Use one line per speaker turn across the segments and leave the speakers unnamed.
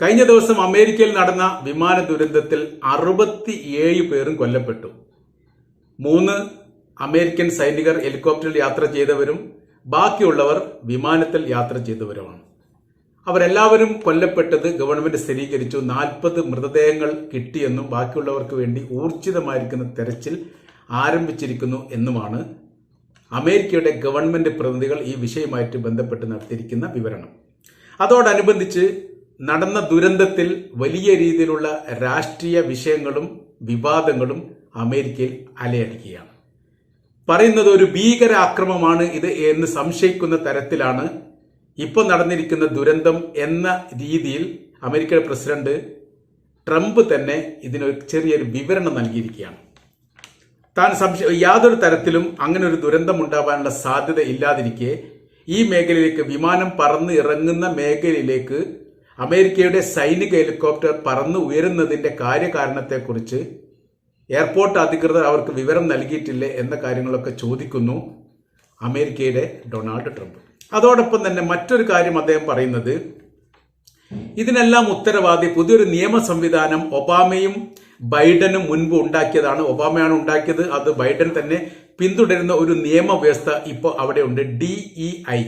കഴിഞ്ഞ ദിവസം അമേരിക്കയിൽ നടന്ന വിമാന ദുരന്തത്തിൽ അറുപത്തി ഏഴ് പേരും കൊല്ലപ്പെട്ടു. മൂന്ന് അമേരിക്കൻ സൈനികർ ഹെലികോപ്റ്ററിൽ യാത്ര ചെയ്തവരും ബാക്കിയുള്ളവർ വിമാനത്തിൽ യാത്ര ചെയ്തവരുമാണ്. അവരെല്ലാവരും കൊല്ലപ്പെട്ടത് ഗവൺമെന്റ് സ്ഥിരീകരിച്ചു. നാൽപ്പത് മൃതദേഹങ്ങൾ കിട്ടിയെന്നും ബാക്കിയുള്ളവർക്ക് വേണ്ടി ഊർജിതമായിരിക്കുന്ന തെരച്ചിൽ ആരംഭിച്ചിരിക്കുന്നു എന്നുമാണ് അമേരിക്കയുടെ ഗവൺമെന്റ് പ്രതിനിധികൾ ഈ വിഷയവുമായിട്ട് ബന്ധപ്പെട്ട് നടത്തിയിരിക്കുന്ന വിവരണം. അതോടനുബന്ധിച്ച് നടന്ന ദുരന്തത്തിൽ വലിയ രീതിയിലുള്ള രാഷ്ട്രീയ വിഷയങ്ങളും വിവാദങ്ങളും അമേരിക്കയിൽ അലയടിക്കുകയാണ്. പറയുന്നത് ഒരു ഭീകര ആക്രമമാണ് ഇത് എന്ന് സംശയിക്കുന്ന തരത്തിലാണ് ഇപ്പോൾ നടന്നിരിക്കുന്ന ദുരന്തം എന്ന രീതിയിൽ അമേരിക്കയുടെ പ്രസിഡന്റ് ട്രംപ് തന്നെ ഇതിനൊരു ചെറിയൊരു വിവരണം നൽകിയിരിക്കുകയാണ്. താൻ സംശയ യാതൊരു തരത്തിലും അങ്ങനെ ഒരു ദുരന്തം ഉണ്ടാവാനുള്ള സാധ്യത ഇല്ലാതിരിക്കെ ഈ മേഖലയിലേക്ക് വിമാനം പറന്ന് ഇറങ്ങുന്ന മേഖലയിലേക്ക് അമേരിക്കയുടെ സൈനിക ഹെലികോപ്റ്റർ പറന്നു ഉയരുന്നതിന്റെ കാര്യകാരണത്തെക്കുറിച്ച് എയർപോർട്ട് അധികൃതർ അവർക്ക് വിവരം നൽകിയിട്ടില്ലേ എന്ന കാര്യങ്ങളൊക്കെ ചോദിക്കുന്നു അമേരിക്കയുടെ ഡൊണാൾഡ് ട്രംപ്. അതോടൊപ്പം തന്നെ മറ്റൊരു കാര്യം അദ്ദേഹം പറയുന്നത് ഇതിനെല്ലാം ഉത്തരവാദി പുതിയൊരു നിയമ സംവിധാനം ഒബാമയും ബൈഡനും മുൻപ് ഉണ്ടാക്കിയതാണ്. ഒബാമയാണ് ഉണ്ടാക്കിയത് അത് ബൈഡൻ തന്നെ പിന്തുടരുന്ന ഒരു നിയമവ്യവസ്ഥ ഇപ്പോൾ അവിടെ ഉണ്ട് D E I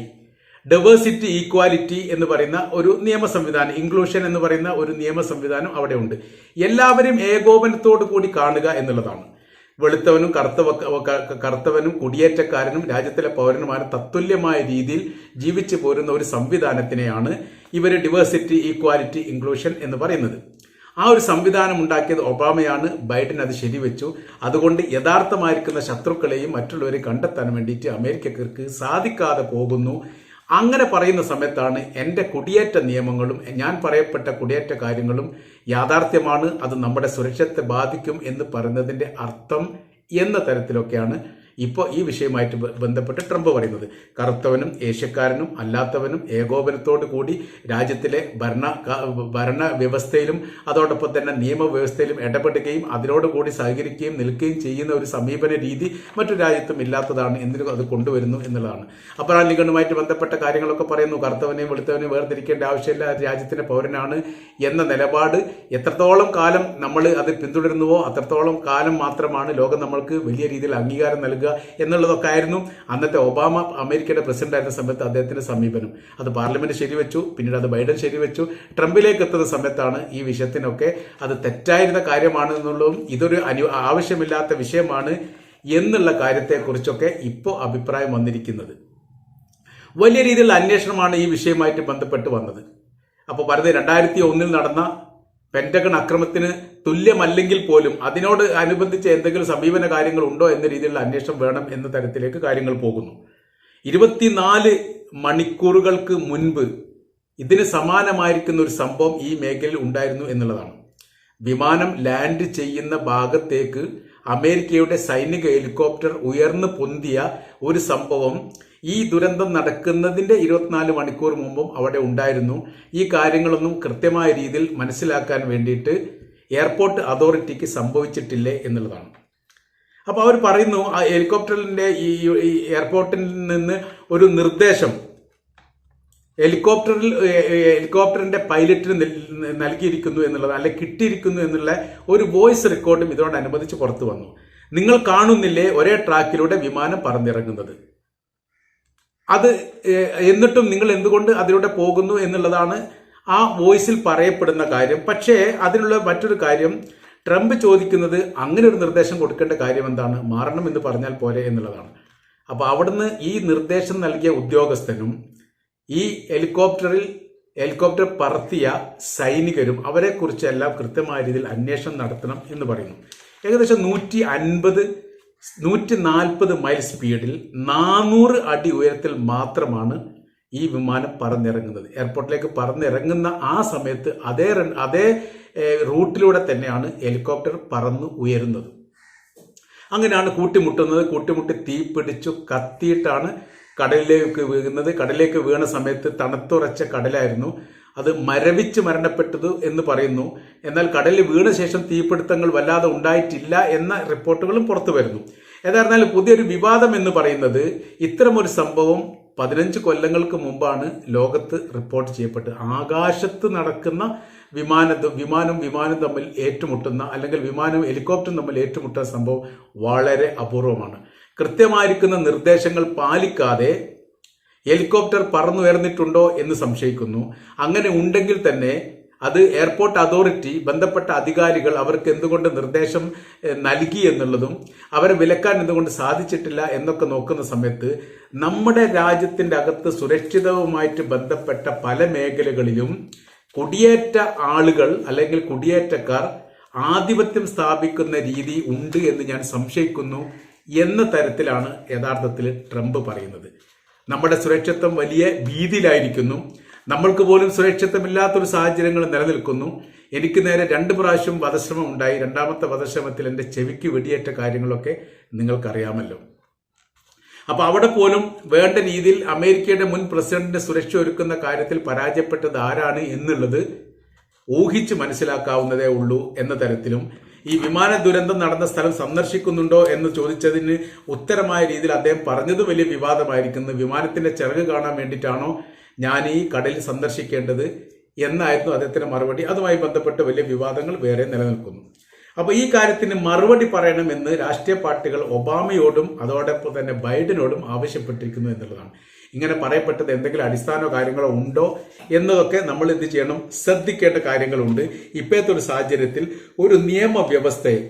diversity equality എന്ന് പറയുന്ന ഒരു നിയമ സംവിധാനം ഇൻക്ലൂഷൻ എന്ന് പറയുന്ന ഒരു നിയമ സംവിധാനം അവിടെ ഉണ്ട്. എല്ലാവരും ഏകോപനത്തോടു കൂടി കാണുക എന്നുള്ളതാണ്. വെളുത്തവനും കറുത്തവ കറുത്തവനും കുടിയേറ്റക്കാരനും രാജ്യത്തിലെ പൗരന്മാരും തത്തുല്യമായ രീതിയിൽ ജീവിച്ചു പോരുന്ന ഒരു സംവിധാനത്തിനെയാണ് ഇവർ ഡിവേഴ്സിറ്റി ഈക്വാലിറ്റി ഇൻക്ലൂഷൻ എന്ന് പറയുന്നത്. ആ ഒരു സംവിധാനം ഉണ്ടാക്കിയത് ഒബാമയാണ്. ബൈഡൻ അത് ശരിവെച്ചു. അതുകൊണ്ട് യഥാർത്ഥമായിരിക്കുന്ന ശത്രുക്കളെയും മറ്റുള്ളവരെയും കണ്ടെത്താൻ വേണ്ടിയിട്ട് അമേരിക്കക്കാർക്ക് സാധിക്കാതെ പോകുന്നു അങ്ങനെ പറയുന്ന സമയത്താണ് എന്റെ കുടിയേറ്റ നിയമങ്ങളും ഞാൻ പറയപ്പെട്ട കുടിയേറ്റ കാര്യങ്ങളും യാഥാർത്ഥ്യമാണ് അത് നമ്മുടെ സുരക്ഷത്തെ ബാധിക്കും എന്ന് പറയുന്നതിന്റെ അർത്ഥം എന്ന തരത്തിലൊക്കെയാണ് ഇപ്പോൾ ഈ വിഷയമായിട്ട് ബന്ധപ്പെട്ട് ട്രംപ് പറയുന്നത്. കറുത്തവനും ഏഷ്യക്കാരനും അല്ലാത്തവനും ഏകോപനത്തോടു കൂടി രാജ്യത്തിലെ ഭരണ ഭരണ വ്യവസ്ഥയിലും അതോടൊപ്പം തന്നെ നിയമവ്യവസ്ഥയിലും ഇടപെടുകയും അതിനോടുകൂടി സഹകരിക്കുകയും നിൽക്കുകയും ചെയ്യുന്ന ഒരു സമീപന രീതി മറ്റു രാജ്യത്തും ഇല്ലാത്തതാണ് എന്തിനും അത് കൊണ്ടുവരുന്നു എന്നുള്ളതാണ്. അപ്പോൾ ആ ലിഗണുമായിട്ട് ബന്ധപ്പെട്ട കാര്യങ്ങളൊക്കെ പറയുന്നു. കറുത്തവനെയും വെളുത്തവനെയും വേർതിരിക്കേണ്ട ആവശ്യമില്ല. രാജ്യത്തിന്റെ പൗരനാണ് എന്ന നിലപാട് എത്രത്തോളം കാലം നമ്മൾ അത് പിന്തുടരുന്നുവോ അത്രത്തോളം കാലം മാത്രമാണ് ലോകം നമ്മൾക്ക് വലിയ രീതിയിൽ അംഗീകാരം നൽകുക എന്നുള്ളതൊക്കെ ആയിരുന്നു അന്നത്തെ ഒബാമ അമേരിക്കയുടെ പ്രസിഡന്റ് ആയിരുന്ന സമയത്ത് അദ്ദേഹത്തിന്റെ സമീപനം. അത് പാർലമെന്റ് ശരിവെച്ചു പിന്നീട് അത് ബൈഡൻ ശരിവെച്ചു. ട്രംപിലേക്ക് എത്തുന്ന സമയത്താണ് ഈ വിഷയത്തിനൊക്കെ അത് തെറ്റായിരുന്ന കാര്യമാണ് എന്നുള്ളതും ഇതൊരു അനു ആവശ്യമില്ലാത്ത വിഷയമാണ് എന്നുള്ള കാര്യത്തെക്കുറിച്ചൊക്കെ ഇപ്പോൾ അഭിപ്രായം വന്നിരിക്കുന്നത്. വലിയ രീതിയിലുള്ള അന്വേഷണമാണ് ഈ വിഷയമായിട്ട് ബന്ധപ്പെട്ട് വന്നത്. അപ്പോൾ പറയുന്നത് രണ്ടായിരത്തി ഒന്നിൽ നടന്ന പെന്റഗൺ അക്രമത്തിന് തുല്യമല്ലെങ്കിൽ പോലും അതിനോട് അനുബന്ധിച്ച് എന്തെങ്കിലും സമീപന കാര്യങ്ങൾ ഉണ്ടോ എന്ന രീതിയിലുള്ള അന്വേഷണം വേണം എന്ന തരത്തിലേക്ക് കാര്യങ്ങൾ പോകുന്നു. ഇരുപത്തിനാല് മണിക്കൂറുകൾക്ക് മുൻപ് ഇതിന് സമാനമായിരിക്കുന്ന ഒരു സംഭവം ഈ മേഖലയിൽ ഉണ്ടായിരുന്നു എന്നുള്ളതാണ്. വിമാനം ലാൻഡ് ചെയ്യുന്ന ഭാഗത്തേക്ക് അമേരിക്കയുടെ സൈനിക ഹെലികോപ്റ്റർ ഉയർന്നു പൊന്തിയ ഒരു സംഭവം ഈ ദുരന്തം നടക്കുന്നതിന്റെ ഇരുപത്തിനാല് മണിക്കൂർ മുമ്പും അവിടെ ഉണ്ടായിരുന്നു. ഈ കാര്യങ്ങളൊന്നും കൃത്യമായ രീതിയിൽ മനസ്സിലാക്കാൻ വേണ്ടിയിട്ട് എയർപോർട്ട് അതോറിറ്റിക്ക് സംഭവിച്ചിട്ടില്ലേ എന്നുള്ളതാണ്. അപ്പോൾ അവർ പറയുന്നു ആ ഹെലികോപ്റ്ററിന്റെ ഈ എയർപോർട്ടിൽ നിന്ന് ഒരു നിർദ്ദേശം. ഹെലികോപ്റ്ററിൽ ഹെലികോപ്റ്ററിന്റെ പൈലറ്റിന് നൽകിയിരിക്കുന്നു എന്നുള്ളത് അല്ലെ കിട്ടിയിരിക്കുന്നു എന്നുള്ള ഒരു വോയിസ് റെക്കോർഡും ഇതോടനുബന്ധിച്ച് പുറത്തു വന്നു. നിങ്ങൾ കാണുന്നില്ലേ ഒരേ ട്രാക്കിലൂടെ വിമാനം പറന്നിറങ്ങുന്നത്? അത് എന്നിട്ടും നിങ്ങൾ എന്തുകൊണ്ട് അതിലൂടെ പോകുന്നു എന്നുള്ളതാണ് ആ വോയിസിൽ പറയപ്പെടുന്ന കാര്യം പക്ഷേ അതിനുള്ള മറ്റൊരു കാര്യം ട്രംപ് ചോദിക്കുന്നത് അങ്ങനെ ഒരു നിർദ്ദേശം കൊടുക്കേണ്ട കാര്യം എന്താണ്? മാറണം എന്ന് പറഞ്ഞാൽ പോരെ എന്നുള്ളതാണ്. അപ്പോൾ അവിടുന്ന് ഈ നിർദ്ദേശം നൽകിയ ഉദ്യോഗസ്ഥനും ഈ ഹെലികോപ്റ്ററിൽ ഹെലികോപ്റ്റർ പറത്തിയ സൈനികരും അവരെക്കുറിച്ചെല്ലാം കൃത്യമായ രീതിയിൽ അന്വേഷണം നടത്തണം എന്ന് പറയുന്നു. ഏകദേശം നൂറ്റി അൻപത് നൂറ്റി നാൽപ്പത് മൈൽ സ്പീഡിൽ നാനൂറ് അടി ഉയരത്തിൽ മാത്രമാണ് ഈ വിമാനം പറന്നിറങ്ങുന്നത്. എയർപോർട്ടിലേക്ക് പറന്നിറങ്ങുന്ന ആ സമയത്ത് അതേ അതേ റൂട്ടിലൂടെ തന്നെയാണ് ഹെലികോപ്റ്റർ പറന്ന് ഉയരുന്നത്. അങ്ങനെയാണ് കൂട്ടിമുട്ടുന്നത്. കൂട്ടിമുട്ടി തീ പിടിച്ചു കത്തിയിട്ടാണ് കടലിലേക്ക് വീഴുന്നത്. കടലിലേക്ക് വീണ സമയത്ത് തണുത്തുറച്ച കടലായിരുന്നു. അത് മരവിച്ച് മരണപ്പെട്ടത് എന്ന് പറയുന്നു. എന്നാൽ കടലിൽ വീണ ശേഷം തീപിടുത്തങ്ങൾ വല്ലാതെ ഉണ്ടായിട്ടില്ല എന്ന റിപ്പോർട്ടുകളും പുറത്തു വരുന്നു. ഏതായിരുന്നാലും പുതിയൊരു വിവാദം എന്ന് പറയുന്നത് ഇത്തരമൊരു സംഭവം പതിനഞ്ച് കൊല്ലങ്ങൾക്ക് മുമ്പാണ് ലോകത്ത് റിപ്പോർട്ട് ചെയ്യപ്പെട്ടത്. ആകാശത്ത് നടക്കുന്ന വിമാന വിമാനം വിമാനം തമ്മിൽ ഏറ്റുമുട്ടുന്ന അല്ലെങ്കിൽ വിമാനം ഹെലികോപ്റ്ററും തമ്മിൽ ഏറ്റുമുട്ടുന്ന സംഭവം വളരെ അപൂർവമാണ്. കൃത്യമായിരിക്കുന്ന നിർദ്ദേശങ്ങൾ പാലിക്കാതെ ഹെലികോപ്റ്റർ പറന്നുയർന്നിട്ടുണ്ടോ എന്ന് സംശയിക്കുന്നു. അങ്ങനെ ഉണ്ടെങ്കിൽ തന്നെ അത് എയർപോർട്ട് അതോറിറ്റി ബന്ധപ്പെട്ട അധികാരികൾ അവർക്ക് എന്തുകൊണ്ട് നിർദ്ദേശം നൽകി എന്നുള്ളതും അവരെ വിലക്കാൻ എന്തുകൊണ്ട് സാധിച്ചിട്ടില്ല എന്നൊക്കെ നോക്കുന്ന സമയത്ത് നമ്മുടെ രാജ്യത്തിന്റെ അകത്ത് സുരക്ഷിതവുമായിട്ട് ബന്ധപ്പെട്ട പല മേഖലകളിലും കുടിയേറ്റ ആളുകൾ അല്ലെങ്കിൽ കുടിയേറ്റക്കാർ ആധിപത്യം സ്ഥാപിക്കുന്ന രീതി ഉണ്ട് എന്ന് ഞാൻ സംശയിക്കുന്നു എന്ന തരത്തിലാണ് യഥാർത്ഥത്തിൽ ട്രംപ് പറയുന്നത്. നമ്മുടെ സുരക്ഷിത്വം വലിയ ഭീതിയിലായിരിക്കുന്നു. നമ്മൾക്ക് പോലും സുരക്ഷിതമില്ലാത്തൊരു സാഹചര്യങ്ങൾ നിലനിൽക്കുന്നു. എനിക്ക് നേരെ രണ്ട് പ്രാവശ്യം വധശ്രമം ഉണ്ടായി. രണ്ടാമത്തെ വധശ്രമത്തിൽ എന്റെ ചെവിക്ക് വെടിയേറ്റ കാര്യങ്ങളൊക്കെ നിങ്ങൾക്കറിയാമല്ലോ. അപ്പോൾ അവിടെ പോലും വേണ്ട രീതിയിൽ അമേരിക്കയുടെ മുൻ പ്രസിഡന്റിന്റെ സുരക്ഷ ഒരുക്കുന്ന കാര്യത്തിൽ പരാജയപ്പെട്ടത് ആരാണ് എന്നുള്ളത് ഊഹിച്ച് മനസ്സിലാക്കാവുന്നതേ ഉള്ളൂ എന്ന തരത്തിലും ഈ വിമാന ദുരന്തം നടന്ന സ്ഥലം സന്ദർശിക്കുന്നുണ്ടോ എന്ന് ചോദിച്ചതിന് ഉത്തരമായ രീതിയിൽ അദ്ദേഹം പറഞ്ഞത് വലിയ വിവാദമായിരിക്കുന്നു. വിമാനത്തിന്റെ ചിറക് കാണാൻ വേണ്ടിയിട്ടാണോ ഞാൻ ഈ കടൽ സന്ദർശിക്കേണ്ടത് എന്നായിരുന്നു അദ്ദേഹത്തിന്റെ മറുപടി. അതുമായി ബന്ധപ്പെട്ട് വലിയ വിവാദങ്ങൾ വേറെ നിലനിൽക്കുന്നു. അപ്പോൾ ഈ കാര്യത്തിന് മറുപടി പറയണമെന്ന് രാഷ്ട്രീയ പാർട്ടികൾ ഒബാമയോടും അതോടൊപ്പം തന്നെ ബൈഡനോടും ആവശ്യപ്പെട്ടിരിക്കുന്നു എന്നുള്ളതാണ്. ഇങ്ങനെ പറയപ്പെട്ടത് എന്തെങ്കിലും അടിസ്ഥാന കാര്യങ്ങളോ ഉണ്ടോ എന്നതൊക്കെ നമ്മൾ എന്ത് ചെയ്യണം? ശ്രദ്ധിക്കേണ്ട കാര്യങ്ങളുണ്ട്. ഇപ്പോഴത്തെ ഒരു സാഹചര്യത്തിൽ ഒരു നിയമവ്യവസ്ഥയെ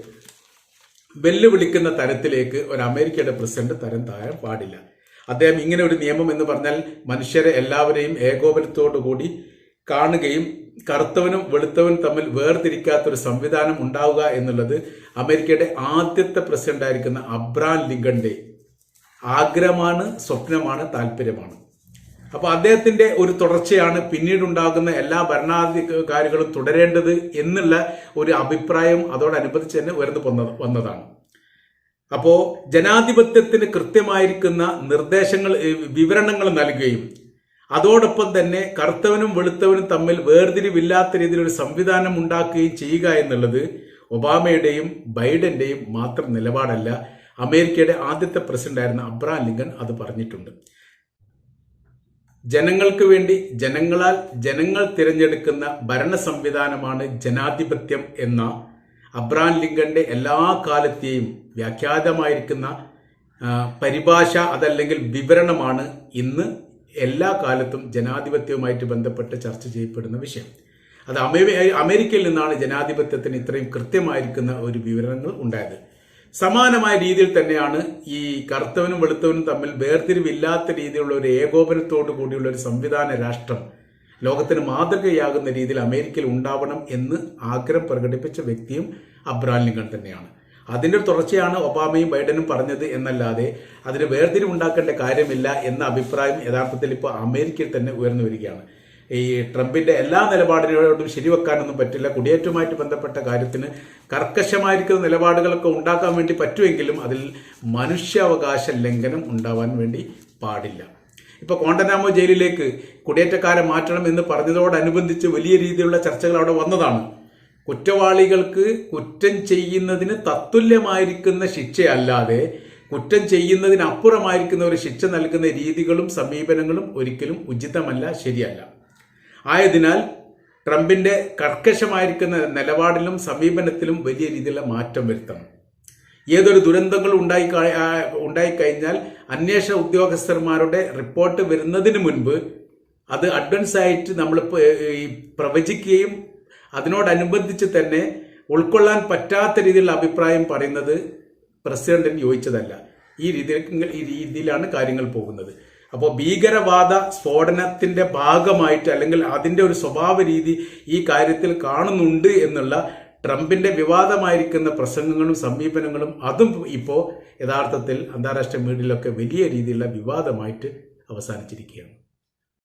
വെല്ലുവിളിക്കുന്ന തരത്തിലേക്ക് ഒരു അമേരിക്കയുടെ പ്രസിഡന്റ് തരം താഴാൻ പാടില്ല. അദ്ദേഹം ഇങ്ങനെ ഒരു നിയമം എന്ന് പറഞ്ഞാൽ മനുഷ്യരെ എല്ലാവരെയും ഏകോപനത്തോടു കൂടി കാണുകയും കറുത്തവനും വെളുത്തവനും തമ്മിൽ വേർതിരിക്കാത്ത ഒരു സംവിധാനം ഉണ്ടാവുക എന്നുള്ളത് അമേരിക്കയുടെ ആദ്യത്തെ പ്രസിഡന്റ് ആയിരിക്കുന്ന അബ്രാൻ ലിങ്കന്റെ ആഗ്രഹമാണ് സ്വപ്നമാണ് താല്പര്യമാണ്. അപ്പൊ അദ്ദേഹത്തിന്റെ ഒരു തുടർച്ചയാണ് പിന്നീടുണ്ടാകുന്ന എല്ലാ ഭരണാധികാരികളും തുടരേണ്ടത് എന്നുള്ള ഒരു അഭിപ്രായം അതോടനുബന്ധിച്ച് തന്നെ ഉയർന്നു വന്നതാണ്. അപ്പോ ജനാധിപത്യത്തിന് കൃത്യമായിരിക്കുന്ന നിർദ്ദേശങ്ങൾ വിവരണങ്ങൾ നൽകുകയും അതോടൊപ്പം തന്നെ കറുത്തവനും വെളുത്തവനും തമ്മിൽ വേർതിരിവില്ലാത്ത രീതിയിൽ ഒരു സംവിധാനം ഉണ്ടാക്കുകയും ചെയ്യുക എന്നുള്ളത് ഒബാമയുടെയും ബൈഡന്റെയും മാത്രം നിലപാടല്ല. അമേരിക്കയുടെ ആദ്യത്തെ പ്രസിഡന്റായിരുന്ന അബ്രഹാം ലിങ്കൻ അത് പറഞ്ഞിട്ടുണ്ട്. ജനങ്ങൾക്ക് വേണ്ടി ജനങ്ങളാൽ ജനങ്ങൾ തിരഞ്ഞെടുക്കുന്ന ഭരണ സംവിധാനമാണ് ജനാധിപത്യം എന്ന അബ്രഹാം ലിങ്കന്റെ എല്ലാ കാലത്തെയും വ്യാഖ്യാതമായിരിക്കുന്ന പരിഭാഷ അതല്ലെങ്കിൽ വിവരണമാണ് ഇന്ന് എല്ലാ കാലത്തും ജനാധിപത്യവുമായിട്ട് ബന്ധപ്പെട്ട് ചർച്ച ചെയ്യപ്പെടുന്ന വിഷയം. അത് അമേ- അമേരിക്കയിൽ നിന്നാണ് ജനാധിപത്യത്തിന് ഇത്രയും കൃത്യമായിരിക്കുന്ന ഒരു വിവരങ്ങൾ ഉണ്ടായത്. സമാനമായ രീതിയിൽ തന്നെയാണ് ഈ കറുത്തവനും വെളുത്തവനും തമ്മിൽ വേർതിരിവില്ലാത്ത രീതിയിലുള്ള ഒരു ഏകോപനത്തോടു കൂടിയുള്ള ഒരു സംവിധാന രാഷ്ട്രം ലോകത്തിന് മാതൃകയാകുന്ന രീതിയിൽ അമേരിക്കയിൽ ഉണ്ടാവണം എന്ന് ആഗ്രഹം പ്രകടിപ്പിച്ച വ്യക്തിയും അബ്രാം ലിങ്കൺ തന്നെയാണ്. അതിന്റെ തുടർച്ചയാണ് ഒബാമയും ബൈഡനും പറഞ്ഞത് എന്നല്ലാതെ അതിന് വേർതിരിവുണ്ടാക്കേണ്ട കാര്യമില്ല എന്ന അഭിപ്രായം യഥാർത്ഥത്തിൽ ഇപ്പോൾ അമേരിക്കയിൽ തന്നെ ഉയർന്നു വരികയാണ്. ഈ ട്രംപിന്റെ എല്ലാ നിലപാടുകളോടും ശരിവെക്കാനൊന്നും പറ്റില്ല. കുടിയേറ്റവുമായിട്ട് ബന്ധപ്പെട്ട കാര്യത്തിന് കർക്കശമായിരിക്കുന്ന നിലപാടുകളൊക്കെ ഉണ്ടാക്കാൻ വേണ്ടി പറ്റുമെങ്കിലും അതിൽ മനുഷ്യാവകാശ ലംഘനം ഉണ്ടാവാൻ വേണ്ടി പാടില്ല. ഇപ്പൊ കോണ്ടനാമോ ജയിലിലേക്ക് കുടിയേറ്റക്കാരെ മാറ്റണം എന്ന് പറഞ്ഞതോടനുബന്ധിച്ച് വലിയ രീതിയിലുള്ള ചർച്ചകൾ അവിടെ വന്നതാണ്. കുറ്റവാളികൾക്ക് കുറ്റം ചെയ്യുന്നതിന് തത്തുല്യമായിരിക്കുന്ന ശിക്ഷയല്ലാതെ കുറ്റം ചെയ്യുന്നതിനപ്പുറമായിരിക്കുന്ന ഒരു ശിക്ഷ നൽകുന്ന രീതികളും സമീപനങ്ങളും ഒരിക്കലും ഉചിതമല്ല ശരിയല്ല. ആയതിനാൽ ട്രംപിന്റെ കർക്കശമായിരിക്കുന്ന നിലപാടിലും സമീപനത്തിലും വലിയ രീതിയിലുള്ള മാറ്റം വരുത്തണം. ഏതൊരു ദുരന്തങ്ങൾ ഉണ്ടായി ഉണ്ടായിക്കഴിഞ്ഞാൽ അന്വേഷണ ഉദ്യോഗസ്ഥന്മാരുടെ റിപ്പോർട്ട് വരുന്നതിന് മുൻപ് അത് അഡ്വാൻസ് ആയിട്ട് നമ്മൾ പ്രവചിക്കുകയും അതിനോടനുബന്ധിച്ച് തന്നെ ഉൾക്കൊള്ളാൻ പറ്റാത്ത രീതിയിലുള്ള അഭിപ്രായം പറയുന്നത് പ്രസിഡന്റിന് യോജിച്ചതല്ല. ഈ രീതിയിൽ ഈ രീതിയിലാണ് കാര്യങ്ങൾ പോകുന്നത്. അപ്പോൾ ഭീകരവാദ സ്ഫോടനത്തിന്റെ ഭാഗമായിട്ട് അല്ലെങ്കിൽ അതിന്റെ ഒരു സ്വഭാവ രീതി ഈ കാര്യത്തിൽ കാണുന്നുണ്ട് എന്നുള്ള ട്രംപിന്റെ വിവാദമായിരിക്കുന്ന പ്രസംഗങ്ങളും സമീപനങ്ങളും അതും ഇപ്പോൾ യഥാർത്ഥത്തിൽ അന്താരാഷ്ട്ര മീഡിയയിലൊക്കെ വലിയ രീതിയിലുള്ള വിവാദമായിട്ട് അവസാനിച്ചിരിക്കുകയാണ്.